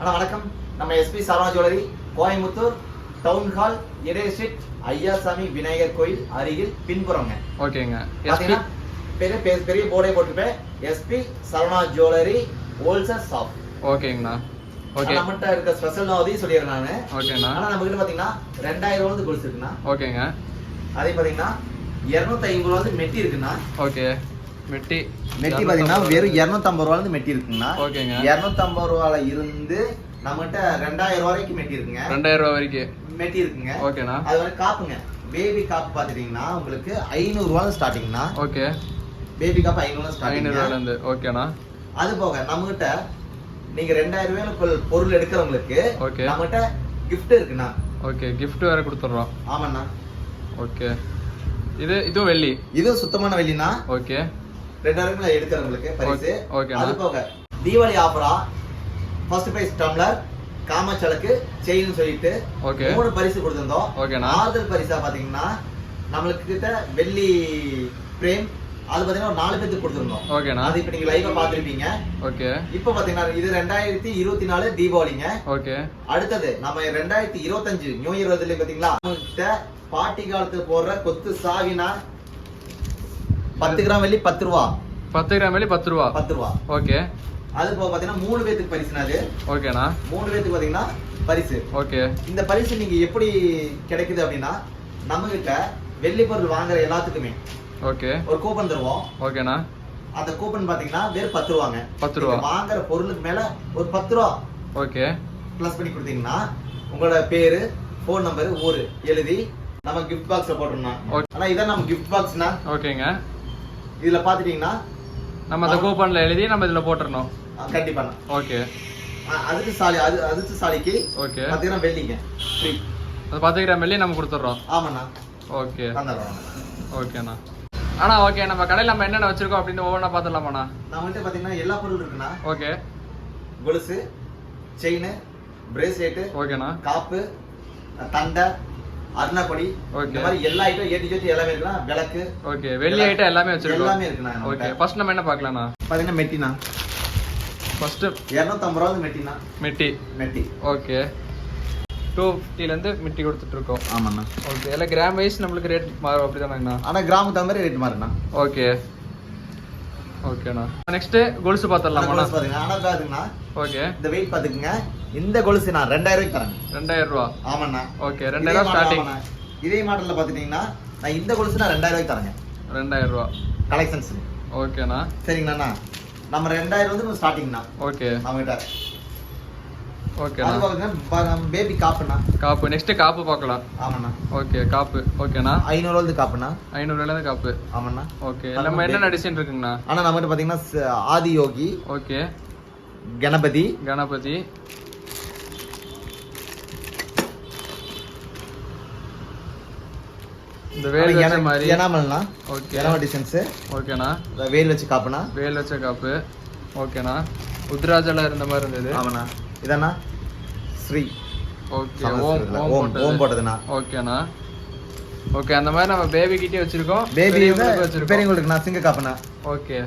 அண்ணா வணக்கம். நம்ம SP Saravana jewellery Coimbatore town hall இடைய street Ayyasamy Vinayagar கோயில் அருகில் பின்புறங்க. ஓகேங்க. எஸ்பி பாத்தீங்கன்னா பெரிய பெரிய- போர்டே போட்டிருப்பேன். SP Saravana jewellery wholesale shop ஓகேங்கண்ணா. ஓகே. நம்மகிட்ட இருக்க ஸ்பெஷல் அதையும் சொல்லிடுறேன் நானு. ஓகேண்ணா. ஆனா நம்ம கிட்ட பாத்தீங்கன்னா ரெண்டாயிரம் ரூபா வந்து கொலுசு இருக்குண்ணா. ஓகேங்க. அதே பாத்தீங்கன்னா இருநூத்தி ஐம்பது ரூபா வந்து மெட்டி இருக்குண்ணா. ஓகே. மெட்டி. மெட்டி பாத்தீங்கன்னா வெறும் இருநூத்தம்பது ரூபா வந்து மெட்டி இருக்குங்கண்ணா. ஓகேங்க. இருநூத்தம்பது ரூபால இருந்து நம்மகிட்ட ரெண்டாயிரம் ரூபா வரைக்கும் மெட்டி இருக்குங்க. ரெண்டாயிரம் ரூபா வரைக்கும் மெட்டி இருக்குங்க. ஓகேண்ணா. அது வந்து காப்புங்க. பேபி காப்பு பாத்துட்டீங்கன்னா உங்களுக்கு ஐநூறு ரூபாய் ஸ்டார்டிங்னா ஓகே. பேபி காப்பு ஐநூறு ஸ்டார்டிங் ஐநூறுவாலேருந்து ஓகேண்ணா. அது போக நம்மகிட்ட நீங்க ரெண்டாயிரம் ரூபாய் பொருள் எடுக்கிறவங்களுக்கு Okay. நம்மகிட்ட gift இருக்குண்ணா. ஓகே gift வேற கொடுத்துட்றோம். ஆமாண்ணா. ஓகே. இது இதுவும் வெள்ளி. இது சுத்தமான வெள்ளினா ஓகே. ரெண்டாயிரம் ரூபாய் எடுக்கிறவங்களுக்கு பரிசு. Okay, okay-ண்ணா. அது போக தீபாவளி ஆஃபரா ஃபர்ஸ்ட் பிரைஸ் டம்ளர் காமச்சலுக்கு செயின் சொல்லிட்டு Okay. மூணு பரிசு கொடுத்திருந்தோம். ஆறுதல் பரிசா பாத்தீங்கன்னா நம்மளுக்கு கிட்ட வெள்ளி பிரேம் அது பாத்தீங்கன்னா நாலு பேத்துக்கு கொடுத்திருந்தோம். ஓகேண்ணா. அது இப்ப நீங்க லைவா பாத்திருப்பீங்க. ஓகே. இப்ப பாத்தீங்கன்னா இது ரெண்டாயிரத்தி இருபத்தி நாலு தீபாவளிங்க. ஓகே. அடுத்தது நம்ம ரெண்டாயிரத்தி இருபத்தஞ்சு நியூ இயர் வருதுல பாத்தீங்களா? நம்மகிட்ட பாட்டி காலத்துல போடுற கொத்து சாவினா பத்து கிராம் வெள்ளி பத்து ரூபா. பத்து கிராம் வெள்ளி பத்து ரூபா. பத்து ரூபா. ஓகே. அது போக பாத்தீங்கன்னா மூணு பேத்துக்கு பரிசுனா அது. ஓகேண்ணா. மூணு பேத்துக்கு பாத்தீங்கன்னா பரிசு. ஓகே. இந்த பரிசு நீங்க எப்படி கிடைக்குது அப்படின்னா நம்ம கிட்ட வெள்ளி பொருள் வாங்குற எல்லாத்துக்குமே ஓகே. ஒரு கூப்பன் தருவோம். ஓகேண்ணா. அந்த கூப்பன் பாத்தீங்கன்னா வெறும் பத்து ரூபாங்க. பத்து ரூபா. வாங்குற பொருளுக்கு மேல ஒரு பத்து ரூபா ஓகே. ப்ளஸ் பண்ணி கொடுத்தீங்கன்னா உங்களோட பேரு ஃபோன் நம்பர் ஊரு எழுதி நம்ம கிஃப்ட் பாக்ஸ்ல Okay. ஆனா இதான் நம்ம கிஃப்ட் பாக்ஸ்னா ஓகேங்க. இதுல பாத்துட்டீங்கன்னா நம்ம அந்த கூப்பன்ல எழுதி நம்ம இதுல போட்டுறணும். அஹ், கண்டிப்பா. ஓகே. அதுக்கு சாலி அது அதுக்கு சாலிக்கு ஓகே. பாத்தீங்கன்னா வெள்ளிங்க. ஃப்ரீ அது பத்து கிராம் வெள்ளி நம்ம கொடுத்துட்றோம். ஆமாண்ணா. ஓகே. ஓகேண்ணா. அண்ணா ஓகே நம்ம கடையில் நம்ம என்னென்ன வச்சிருக்கோம் அப்படின்னு ஒவ்வொன்றா பார்த்துடலாமாண்ணா நம்மகிட்ட பாத்தீங்கன்னா எல்லா பொருள் இருக்குண்ணா. ஓகே. கொலுசு செயின் பிரேஸ்லெட்டு ஓகேண்ணா. காப்பு தண்டை அருணாக்கொடி. இந்த மாதிரி எல்லா ஐட்டம் ஏடி ஜோட்டி எல்லாமே இருக்குண்ணா விளக்கு. ஓகே வெள்ளி ஐட்டம் எல்லாமே வச்சிருக்கோம். எல்லாமே இருக்குண்ணா ஓகே. ஃபர்ஸ்ட் நம்ம என்ன பார்க்கலாம்ண்ணா பாத்தீங்கன்னா மெட்டினா. ஃபர்ஸ்ட் இரநூத்தம்பது ரூபா மெட்டினா. மிட்டி. மெட்டி. ஓகே. டூ ஃபிஃப்டிலேருந்து மிட்டி கொடுத்துட்டு இருக்கோம் ஆமாண்ணா. ஓகே எல்லாம் கிராம் வைஸ் நம்மளுக்கு ரேட் மாறும் அப்படி தானேங்கண்ணா ஆனா கிராமுக்கு தகுந்த மாதிரி ரேட் மாறுண்ணா ஓகே. ஓகேண்ணா. நெக்ஸ்ட் கொலுசு ஆனா பார்த்துடலாமாண்ணா கொலுசு பாருங்க ஆனா பாத்துங்கண்ணா ஓகே. இந்த வெயிட் பாத்துக்குங்க. இந்த கொலுசு நான் ரெண்டாயிரம் ரூபாய்க்கு தரேன். ரெண்டாயிரம் ரூபா ஆமாண்ணா. ஓகே ரெண்டாயிரம் model ஸ்டார்டிங். இதே மாடல்ல பாத்துட்டீங்கன்னா நான் இந்த கொலுசு நான் ரெண்டாயிரம் ரூபாய்க்கு தரேங்க. ரெண்டாயிரம் ரூபா கலெக்ஷன்ஸ் ஓகேண்ணா. சரிங்கண்ணா நம்ம ரெண்டாயிரம் வந்து ஸ்டார்டிங்ண்ணா ஓகே. நம்ம கிட்ட அது பாத்தீங்கன்னா பேபி காப்புண்ணா. காப்பு. நெக்ஸ்ட் காப்பு பார்க்கலாம். ஆமாண்ணா. ஓகே காப்பு. ஓகேண்ணா. ஐநூறு வந்து காப்புண்ணா. ஐநூறுலேருந்து காப்பு. ஆமாண்ணா. ஓகே நம்ம என்னென்ன டிசைன் இருக்குங்கண்ணா? ஆனா நம்ம கிட்ட பாத்தீங்கன்னா ச- ஆதி யோகி ஓகே. கணபதி கணபதி இந்த வேல் வச்ச மாதிரி. எனாமல்னா ஓகே. ஓகே எனாம டிசைன்ஸ் ஓகேண்ணா. வேல் வச்சு காப்புண்ணா. வேல் வச்ச காப்பு. ஓகேண்ணா. உத்ராஜெல்லாம் இருந்த மாதிரி இருந்தது. ஆமாண்ணா. இதாண்ணா. ஸ்ரீ. ஓகே. ஓம் ஓம் ஓம் ஓம் போட்டது. போட்டதுண்ணா. ஓகேண்ணா. ஓகே அந்த மாதிரி நம்ம பேபி கிட்டே வச்சிருக்கோம். பேபி பெரியவங்களுக்கு நான் சிங்க காப்புண்ணா. ஓகே.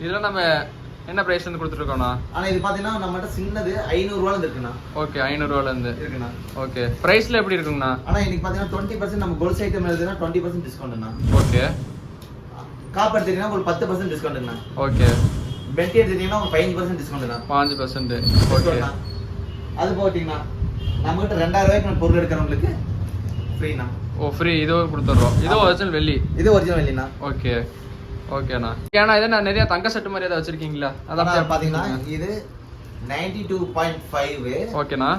இதுல நம்ம என்ன பிரைஸ் வந்து கொடுத்துருக்கோண்ணா ஆனா இது பாத்தீங்கன்னா நம்மகிட்ட சின்னது ஐநூறு ரூபாய் இருக்குண்ணா. ஓகே ஐநூறுவால இருந்து இருக்குண்ணா. ஓகே பிரைஸ்ல எப்படி இருக்குங்கண்ணா? ஆனா இன்னைக்கு பாத்தீங்கன்னா டுவெண்ட்டி பர்சன்ட் நம்ம கோல்ஸ் ஐட்டம் எழுதுனா டுவெண்ட்டி பர்சன்ட் டிஸ்கவுண்ட்ண்ணா ஓகே காப்பு எடுத்தீங்கன்னா ஒரு பத்து பர்சன்ட் டிஸ்கவுண்ட்ண்ணா ஓகே பெட்டி எடுத்தீங்கன்னா ஒரு ஃபைவ் பர்சன்ட் டிஸ்கவுண்ட்ண்ணா பாஞ்சு பர்சன்ட் ஓகே அது போட்டீங்கன்னா நம்ம கிட்ட ரெண்டாயிரம் ரூபாய்க்கு பொருள் எடுக்கிறவங்களுக்கு ஃப்ரீண்ணா ஓ ஃப்ரீ இதுவும் கொடுத்துட்றோம். இதுவும் ஒரிஜினல் வெள்ளி. இது ஒரிஜினல் இல்லைண்ணா ஓகே ஓகேண்ணா. ஏன்னா இதை நான் நிறைய தங்க செட்டு மாதிரி ஏதாவது வச்சிருக்கீங்களா? அதான் பாத்தீங்கன்னா இது நைன்டி டூ பாயிண்ட் ஃபைவ் ஓகேண்ணா.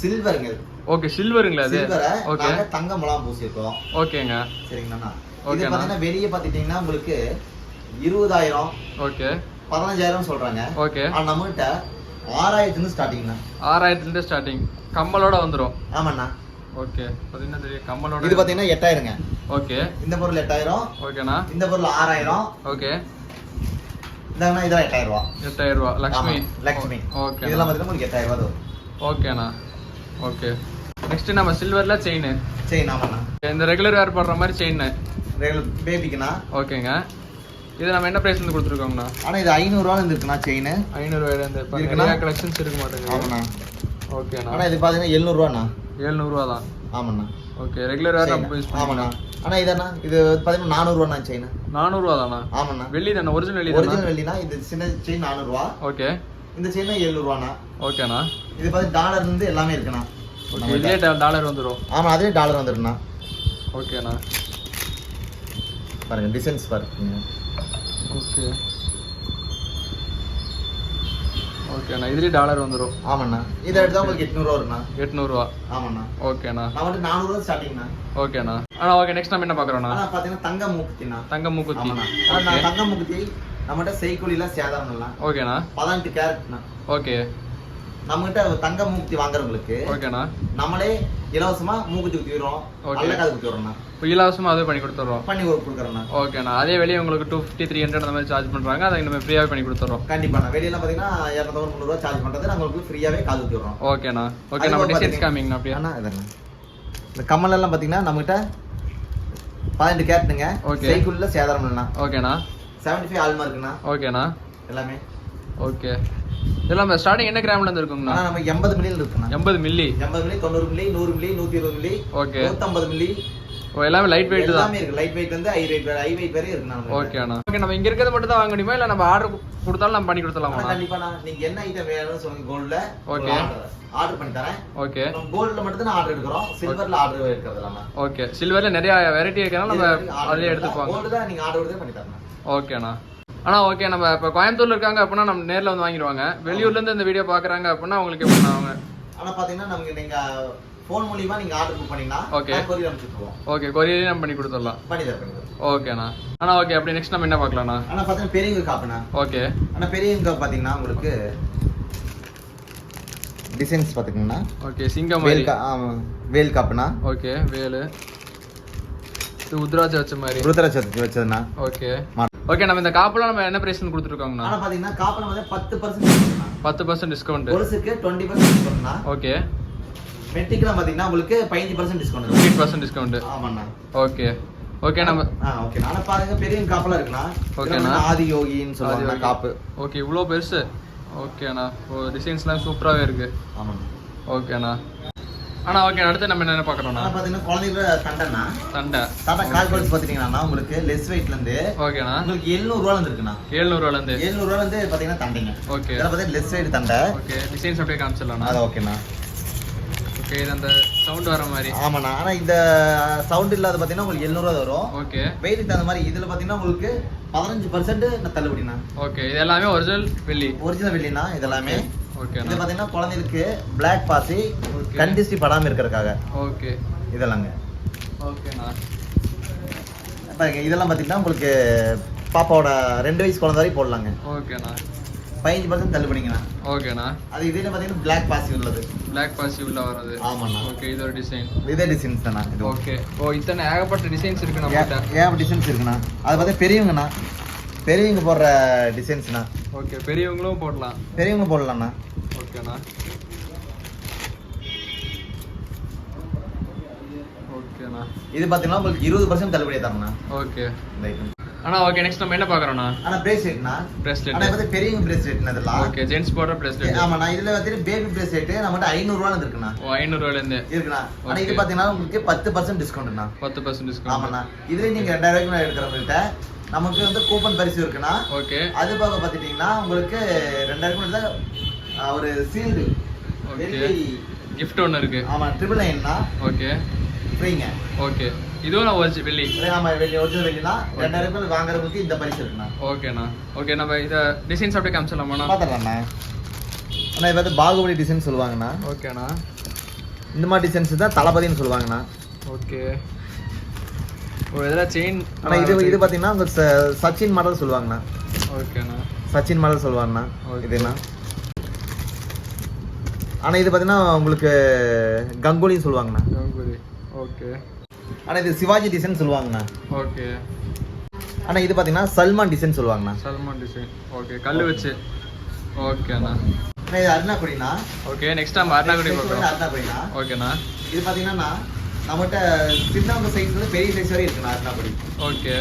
சில்வருங்க ஓகே சில்வருங்களா அது ஓகே. தங்க முலாம் பூசியிருக்கோம். ஓகேங்க. சரிங்கண்ணா ஓகேண்ணா. பாத்தீங்கன்னா வெளியே பாத்துட்டீங்கன்னா உங்களுக்கு இருபதாயிரம் ஓகே. பதினஞ்சாயிரம் சொல்றாங்க. ஓகே. ஆனா நம்மகிட்ட ஆறாயிரத்துல ஸ்டார்டிங்ண்ணா ஆறாயிரத்துலேருந்து ஸ்டார்டிங் கம்மலோட வந்துடும் ஆமாண்ணா. ஓகே. பார்த்தீங்கன்னா தெரியும்? கம்மலோட இது பாத்தீங்கன்னா எட்டாயிரங்க. ஓகே. இந்த பொருள் எட்டாயிரம். ஓகேண்ணா. இந்த பொருள் ஆறாயிரம். ஓகே. இந்தாங்கண்ணா இதெல்லாம் எட்டாயிரம் ரூபா எட்டாயிரம் ரூபா லக்ஷ்மி. லக்ஷ்மி ஓகே இதெல்லாம் பாத்தீங்கன்னா உங்களுக்கு எட்டாயிரம் ரூபா ஓகேண்ணா. ஓகே. நெக்ஸ்ட் நம்ம சில்வர்ல செயின் சரி ஆமாண்ணா. இந்த ரெகுலர் வேர் போடுற மாதிரி செயின் ரெகுலர் பேபிக்குண்ணா ஓகேங்க. இது நம்ம என்ன பிரைஸ் வந்து கொடுத்துருக்கோங்கண்ணா ஆனா இது ஐநூறுரூவா இருக்குண்ணா செயின் ஐநூறுவாயில இருந்து இருக்குண்ணா? கலெக்ஷன்ஸ் இருக்க மாட்டேங்குது ஆமாண்ணா. ஓகேண்ணா. ஆனா இது பாத்தீங்கன்னா எழுநூறுவாண்ணா. ஏழ்நூறுவா தான் ஆமாண்ணா. ஓகே ரெகுலர் வேறு நம்ம யூஸ் ஆமாண்ணா. ஆனா இதண்ணா இது பாத்தீங்கன்னா நானூறுவாண்ணா செயின் நானூறுவா தானா ஆமாண்ணா. வெள்ளி தானே ஒரிஜினல் வெள்ளி ஒரிஜினல் வெள்ளினா இது சின்ன செயின் நானூறுவா. ஓகே இந்த செயின் எழுநூறுவாண்ணா. ஓகேண்ணா இது பார்த்து டாலர் இருந்து எல்லாமே இருக்குண்ணா. ஓகே இதே டாலர் வந்துடும் ஆமா அதே டாலர் வந்துருண்ணா ஓகேண்ணா பாருங்க டிசைன்ஸ் பாருங்க. ஓகே ஓகேண்ணா இதுலேயே டாலர் வந்துடும் ஆமாண்ணா. இதை எடுத்தா உங்களுக்கு எட்நூறுவா வருண்ணா எட்நூறுவா. ஆமாண்ணா. ஓகேண்ணா. நான் வந்து நானூறுவா ஸ்டார்டிங்ண்ணா ஓகேண்ணா. அண்ணா ஓகே நெக்ஸ்ட் நம்ம என்ன பார்க்குறோண்ணா ஆனா பாத்தீங்கன்னா தங்க மூக்குத்திண்ணா. தங்க மூக்குத்தி. தங்க மூக்குத்தி நம்மகிட்ட செய்கூலில சேதாரம் ஓகேண்ணா. பதினெட்டு கேரட்ண்ணா ஓகே நம்மகிட்ட தங்க மூக்குத்தி வாங்குறவங்களுக்கு ஓகேண்ணா. நம்மளே இலவசமா மூக்குத்தி குத்திடுறோம். நல்ல காது குத்திடுறோம்ண்ணா. இப்போ இலவசமாக அதுவே பண்ணி கொடுத்துட்றோம். பண்ணி கொடுக்குறோம்ண்ணா. ஓகேண்ணா. அதே வெளியே உங்களுக்கு டூ ஃபிஃப்டி த்ரீ ஹண்ட்ரட் அந்த மாதிரி சார்ஜ் பண்ணுறாங்க அதை நம்ம ஃப்ரீயாகவே பண்ணி கொடுத்துட்றோம். கண்டிப்பாண்ணா. வெளியெல்லாம் பாத்தீங்கன்னா இரநூத்தம்பது முந்நூறுவா சார்ஜ் பண்றது நாங்க உங்களுக்கு ஃப்ரீயாவே காது குத்திடுறோம். ஓகேண்ணா. ஓகே நம்ம டிசைன்ஸ் காமிங்கண்ணா அப்படியே. அண்ணா இதண்ணா இந்த கம்மல் எல்லாம் பாத்தீங்கன்னா நம்மகிட்ட பதினெட்டு கேரட்டுங்க Okay. செய்கூலில சேதாரம் இல்லைண்ணா ஓகேண்ணா. செவன்டி ஃபைவ் ஆல்மா இருக்குண்ணா. ஓகேண்ணா. எல்லாமே. ஓகே. இதெல்லாம் ஸ்டார்டிங் என்ன கிராம்ல இருந்து இருக்குங்கண்ணா? நம்ம எண்பது மில்லியில் இருக்குண்ணா எண்பது மில்லி? எண்பது மில்லி தொண்ணூறு மில்லி நூறு மில்லி நூத்தி இருபது மில்லி ஓகே. நூத்தம்பது மில்லி. ஓ எல்லாமே லைட் வெயிட் தான். இருக்கு. லைட் வெயிட் வந்து ஹை வெயிட் ஹை வெயிட் வரை இருக்குண்ணா நம்மகிட்ட. ஓகேண்ணா ஓகே நம்ம இங்க இருக்கிறத மட்டும் தான் வாங்க முடியுமா? இல்லை நம்ம ஆர்டர் கொடுத்தாலும் நம்ம பண்ணி கொடுத்துலாமா கண்டிப்பா நான் நீங்க என்ன ஐட்டம் வேணும்னு சொல்லுங்க கோல்ட்ல Okay. ஆர்டர் பண்ணி தரேன். ஓகே. கோல்ட்ல மட்டும் தான் ஆர்டர் எடுக்கிறோம். சில்வர்ல ஆர்டர் எடுக்கிறது இல்லாம ஓகே. சில்வர்ல நிறைய வெரைட்டி இருக்கனால நம்ம அதிலே எடுத்துப்பாங்க கோல்டு தான் நீங்க ஆர்டர் எடுத்து பண்ணி தரணும். ஓகேண்ணா அண்ணா ஓகே நம்ம இப்போ கோயம்புத்தூர்ல இருக்காங்க அப்படின்னா நம்ம நேர்ல வந்து வாங்கிடுவாங்க. வெளியூர்ல இருந்து இந்த வீடியோ பாக்குறாங்க அப்படின்னா அவங்களுக்கு எப்படி அவங்க ஆனா பாத்தீங்கன்னா நமக்கு நீங்க போன் மூலியமா நீங்க ஆர்டர் புக் பண்ணீங்கன்னா Okay. கொரியர் அனுப்பிச்சுட்டுருவோம் ஓகே கொரியரே நம்ம பண்ணி கொடுத்துடலாம். பண்ணி தர பண்ணி ஓகேண்ணா அண்ணா. ஓகே அப்படி நெக்ஸ்ட் நம்ம என்ன பார்க்கலாம்ண்ணா? ஆனா பாத்தீங்கன்னா பெரியவங்க காப்புண்ணா ஓகே ஆனா பெரியவங்க காப்பு பாத்தீங்கன்னா உங்களுக்கு டிசைன்ஸ் பாத்துக்கீங்கன்னா ஓகே சிங்கம் வேல் கா வேல் காப்புண்ணா ஓகே வேலு. இது வச்ச மாதிரி. ருத்ராட்ச வச்சதுண்ணா. ஓகே ஓகே நம்ம இந்த காப்பெல்லாம் நம்ம என்ன பிரைஸ்னு கொடுத்துருக்கோங்கண்ணா ஆனா பாத்தீங்கன்னா காப்புல வந்து பத்து பர்சன்ட் பத்து பர்சன்ட் டிஸ்கவுண்ட் டுவெண்ட்டி பர்சன்ட் டிஸ்கவுண்ட்னா ஓகே மெட்டிக்கெல்லாம் பாத்தீங்கன்னா உங்களுக்கு பதினஞ்சு percent discount fifteen percent discount ஆமாண்ணா. ஓகே ஓகே நம்ம ஓகே ஆனா பாருங்க பெரிய காப்பெல்லாம் இருக்குண்ணா. ஓகேண்ணா. ஆதி யோகின்னு சொல்லுவாங்க காப்பு. ஓகே இவ்வளோ பெருசு? ஓகேண்ணா டிசைன்ஸ்லாம் சூப்பராகவே இருக்கு. ஆமாண்ணா. ஓகேண்ணா அண்ணா ஓகே அடுத்து நம்ம என்ன பார்க்குறோண்ணா ஆனா பாத்தீங்கன்னா குழந்தைங்கள தண்டைண்ணா சண்டை. டாடா கால் கொலுசு பாத்தீங்கன்னா உங்களுக்கு? லெஸ் வெயிட்ல இருந்து ஓகேண்ணா. உங்களுக்கு எழுநூறு ரூபால இருந்து இருக்குண்ணா ஏழ்நூறுவாலேருந்து எழுநூறு ரூபால இருந்து பாத்தீங்கன்னா தண்டைங்க. ஓகே. இதெல்லாம் பாத்தீங்கன்னா லெஸ் வெயிட் தண்டை. ஓகே. டிசைன்ஸ் அப்படியே காமிச்சிடலாண்ணா. அது ஓகேண்ணா. ஓகே இது அந்த சவுண்ட் வர மாதிரி. ஆமாண்ணா. ஆனா இந்த சவுண்ட் இல்லாத பாத்தீங்கன்னா உங்களுக்கு எழுநூறு ரூபா வரும். ஓகே. வெயிட் தகுந்த மாதிரி இதுல பாத்தீங்கன்னா உங்களுக்கு பதினஞ்சு பர்சன்ட் தள்ளுபடிண்ணா. ஓகே. இது எல்லாமே ஒரிஜினல் வெள்ளி. ஒரிஜினல் வெள்ளினா இதெல்லாமே இது ஓகேண்ணா பாத்தீங்கன்னா குழந்தைகளுக்கு பிளாக் பாசி Okay. கண்டிஸ்டி படாம இருக்கிறதுக்காக. ஓகே இதெல்லாங்க. ஓகேண்ணா பாருங்க இதெல்லாம் பாத்தீங்கன்னா உங்களுக்கு பாப்பாவோட ரெண்டு வயசு குழந்தை வரை போடலாங்க. ஓகேண்ணா பதினஞ்சு பர்சன்ட் தள்ளுபடிங்கண்ணா ஓகேண்ணா அது இதுல பாத்தீங்கன்னா பிளாக் பாசி உள்ளது. பிளாக் பாசி உள்ள வர்றது. ஆமாண்ணா. ஓகே இது ஒரு டிசைன் இதே டிசைன்ஸ் தானா இது. ஓகே ஓ இத்தனை ஏகப்பட்ட டிசைன்ஸ் இருக்கு நம்மகிட்ட? ஏன் டிசைன்ஸ் இருக்குண்ணா. அது பார்த்தா பெரியவங்கண்ணா. பெரியவங்க போடுற டிசைன்ஸ்ண்ணா ஓகே பெரியவங்களும் போடலாம். பெரியவங்க போடலாம்ண்ணா. ஓகேண்ணா. ஓகேண்ணா. இது பாத்தீங்கன்னா உங்களுக்கு இருபது பர்சன்ட் தள்ளுபடி தரண்ணா. ஓகே. இந்த ஐட்டம் அண்ணா ஓகே நெக்ஸ்ட் நம்ம என்ன பார்க்குறோண்ணா ஆனா பிரேஸ்லெட்னா ஆனா பிரேஸ்லெட் பார்த்து பெரியவங்க பிரேஸ்லெட்னா இதெல்லாம். ஓகே ஜென்ஸ் போடுற பிரேஸ்லெட் ஆமாண்ணா இதுல வந்துட்டு பேபி பிரேஸ்லெட் நம்மகிட்ட ஐநூறுரூவா இருக்குண்ணா. ஓ ஐநூறுவாலேருந்து இருக்குண்ணா. ஆனா இது. பாத்தீங்கன்னா உங்களுக்கு பத்து பர்சன்ட் டிஸ்கவுண்ட்ண்ணா பத்து பர்சன்ட் டிஸ்கவுண்ட் ஆமாண்ணா. இதுல நீங்க ரெண்டாயிரம் ரூபாய்க்கு எடுக்கிறவங்கள்ட்ட நமக்கு வந்து கூப்பன் பரிசு இருக்குண்ணா ஓகே. அது போக பார்த்துட்டீங்கன்னா உங்களுக்கு ரெண்டாயிரம் தான் ஒரு சீல்டு கிஃப்ட் ஒன்று இருக்கு. ஆமா ட்ரிபிள் நைன்னா ஓகே. ஃப்ரீங்க ஓகே. இதுவும் நான் ஒரிஜி வெள்ளி இதே நம்ம வெளியே ஒரிஜினல் வெளினா ரெண்டாயிரம் ரூபாய் வாங்குறவங்களுக்கு இந்த பரிசு இருக்குண்ணா. ஓகேண்ணா. ஓகே நம்ம இதை டிசைன்ஸ் அப்படியே காமிச்சிடலாமாண்ணா? பார்த்துடலாண்ணா அண்ணா இது வந்து பாகுபலி டிசைன் சொல்லுவாங்கண்ணா. ஓகேண்ணா. இந்த மாதிரி டிசைன்ஸ் தான் தளபதின்னு சொல்லுவாங்கண்ணா. ஓகே. ஓ இதெல்லாம் செயின் ஆனா இது இது பார்த்தீங்கன்னா ச- சச்சின் மாடல் சொல்லுவாங்கண்ணா. ஓகேண்ணா சச்சின் மாடல் சொல்லுவாங்கண்ணா. இதுண்ணா ஆனா இது பார்த்தீங்கன்னா உங்களுக்கு கங்குலின்னு சொல்லுவாங்கண்ணா. கங்குலி. ஓகே ஆனா இது சிவாஜி டிசைன் சொல்லுவாங்கண்ணா. ஓகே ஆனா இது பார்த்தீங்கன்னா சல்மான் டிசைன் சொல்லுவாங்கண்ணா. சல்மான் டிசைன். ஓகே கல் வச்சு. ஓகேண்ணா இது அருணாக்குடிண்ணா ஓகே நெக்ஸ்ட் நம்ம அருணாக்குடி அருணாக்குடிண்ணா ஓகேண்ணா இது பார்த்தீங்கன்னா நம்மகிட்ட சின்னவங்க சைஸ் வந்து பெரிய சைஸ் வரை இருக்குண்ணா அருணாக்குடி ஓகே.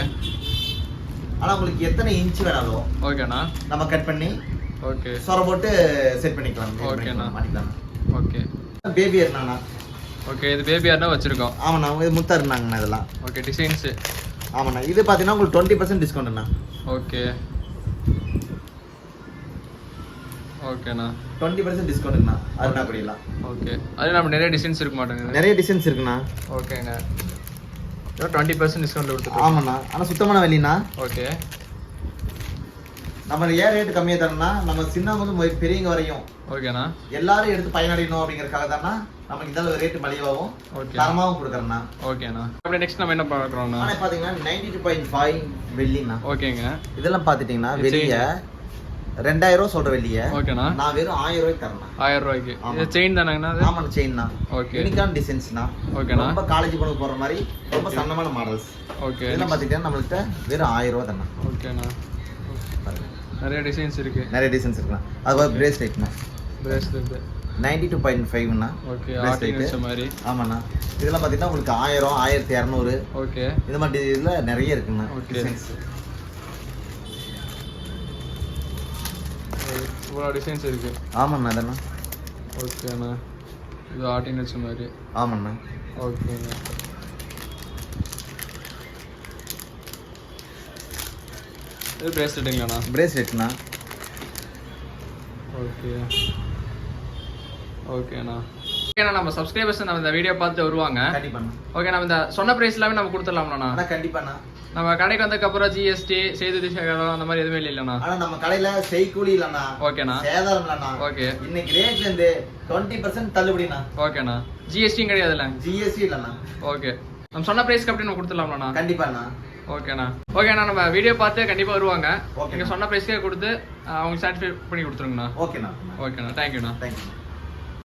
ஆனா உங்களுக்கு எத்தனை இன்ச் வேணாலும் ஓகேண்ணா. நம்ம கட் பண்ணி ஓகே. சொர போட்டு செட் பண்ணிக்கலாம். ஓகேண்ணா. மாட்டிக்கலாம். ஓகே. பேபி இருந்தாங்கண்ணா ஓகே இது பேபி ஆர்னா வச்சிருக்கோம். ஆமாண்ணா இது முத்தா இருந்தாங்கண்ணா இதெல்லாம். ஓகே டிசைன்ஸு ஆமாண்ணா இது பார்த்தீங்கன்னா உங்களுக்கு டுவெண்ட்டி பர்சன்ட் டிஸ்கவுண்ட்ண்ணா ஓகே. ஓகேண்ணா. டுவெண்ட்டி பர்சன்ட் டிஸ்கவுண்ட்ண்ணா அருணாக்குடியெல்லாம் ஓகே. அது நம்ம நிறைய டிசைன்ஸ் இருக்க மாட்டேங்குது. நிறைய டிசைன்ஸ் இருக்குண்ணா. ஓகேங்க டுவெண்ட்டி பர்சன்ட் டிஸ்கவுண்ட் கொடுத்துருக்கோம் ஆமாண்ணா. ஆனா சுத்தமான வெளிண்ணா. ஓகே. நம்ம ஏன் ரேட்டு கம்மியா தரணும்னா நம்ம சின்னவங்க முதல் பெரியவங்க வரையும். ஓகேண்ணா. எல்லாரும் எடுத்து பயனடையணும் அப்படிங்கறதுக்காக தானே நமக்கு இந்த ரேட்டு மலிவாகவும் தரமாகவும் கொடுக்குறேண்ணா. ஓகேண்ணா. அப்படியே நெக்ஸ்ட் நம்ம என்ன பார்க்குறோம்ண்ணா? ஆனா பாத்தீங்கன்னா நைன்டி டூ பாயிண்ட் ஃபைவ் வெள்ளிண்ணா. ஓகேங்க. இதெல்லாம் பாத்துட்டீங்கன்னா இது வெளிய ரெண்டாயிரம் ரூபா சொல்ற ஓகேண்ணா. நான் வெறும் ஆயிரம் ரூபாய்க்கு தரேண்ணா. ஆயிரம் ரூபாய்க்கு. இது செயின் தானேங்கண்ணா அது? ஆமாண்ணா செயின்ண்ணா ஓகே. யூனிக்கான டிசைன்ஸ்ண்ணா ஓகேண்ணா. ரொம்ப காலேஜ் பொண்ணு போற மாதிரி ரொம்ப. சன்னமான மாடல்ஸ் ஓகே. இதெல்லாம் பாத்துக்கிட்டா நம்மள்கிட்ட வெறும் ஆயிரம் ரூபா தானே ஓகேண்ணா. நிறைய டிசைன்ஸ் இருக்கு. நிறைய டிசைன்ஸ் இருக்கலாம் அது பிரேஸ்லெட்ண்ணா பிரேஸ்லெட் நைன்டி டூ பாயிண்ட் ஃபைவ்ண்ணா ஓகே மாதிரி. ஆமாண்ணா. இதெல்லாம் பார்த்தீங்கன்னா உங்களுக்கு ஆயிரம் ஆயிரத்தி இரநூறு. ஓகே. இந்த மாதிரி இதில் நிறைய இருக்குண்ணா. Okay. இவ்வளோ டிசைன்ஸ் இருக்கு. ஆமாண்ணா அதண்ணா ஓகேண்ணா இது வச்ச மாதிரி. ஆமாண்ணா. ஓகேங்க இது பிரேஸ்லெட்டுங்களாண்ணா பிரேஸ்லெட்ண்ணா ஓகே ஓகேண்ணா ஓகேண்ணா நம்ம சப்ஸ்கிரைபர்ஸ் நம்ம இந்த வீடியோ பார்த்து வருவாங்க. கண்டிப்பாண்ணா. ஓகே நம்ம இந்த சொன்ன ப்ரைஸ் எல்லாமே நம்ம கொடுத்துடலாம்ண்ணா அண்ணா கண்டிப்பாண்ணா. நம்ம கடைக்கு வந்ததுக்கப்புறம் ஜிஎஸ்டி செய்தி சேகரம் அந்த மாதிரி எதுவுமே இல்லைண்ணா ஆனா நம்ம கடையில செய்கூலி இல்லைண்ணா. ஓகேண்ணா. சேதாரம் இல்லைண்ணா. ஓகே. இன்னைக்கு ரேட்ல இருந்து டுவெண்ட்டி பர்சன்ட் தள்ளுபடிண்ணா. ஓகேண்ணா. ஜிஎஸ்டியும் கிடையாதுல்ல? ஜிஎஸ்டி இல்லைண்ணா. ஓகே. நம்ம சொன்ன ப்ரைஸ்க்கு அப்படி நம்ம கொடுத்துடலாம்ண்ணா கண்டிப்பாண்ணா. ஓகேண்ணா. ஓகேண்ணா நம்ம வீடியோ பார்த்து கண்டிப்பாக வருவாங்க. நீங்கள் சொன்ன ப்ரைஸ்க்கே கொடுத்து அவங்களுக்கு சாட்டிஸ்ஃபை பண்ணி கொடுத்துருங்கண்ணா. ஓகேண்ணா. ஓகேண்ணா. தேங்க்யூண்ணா தேங்க்யூ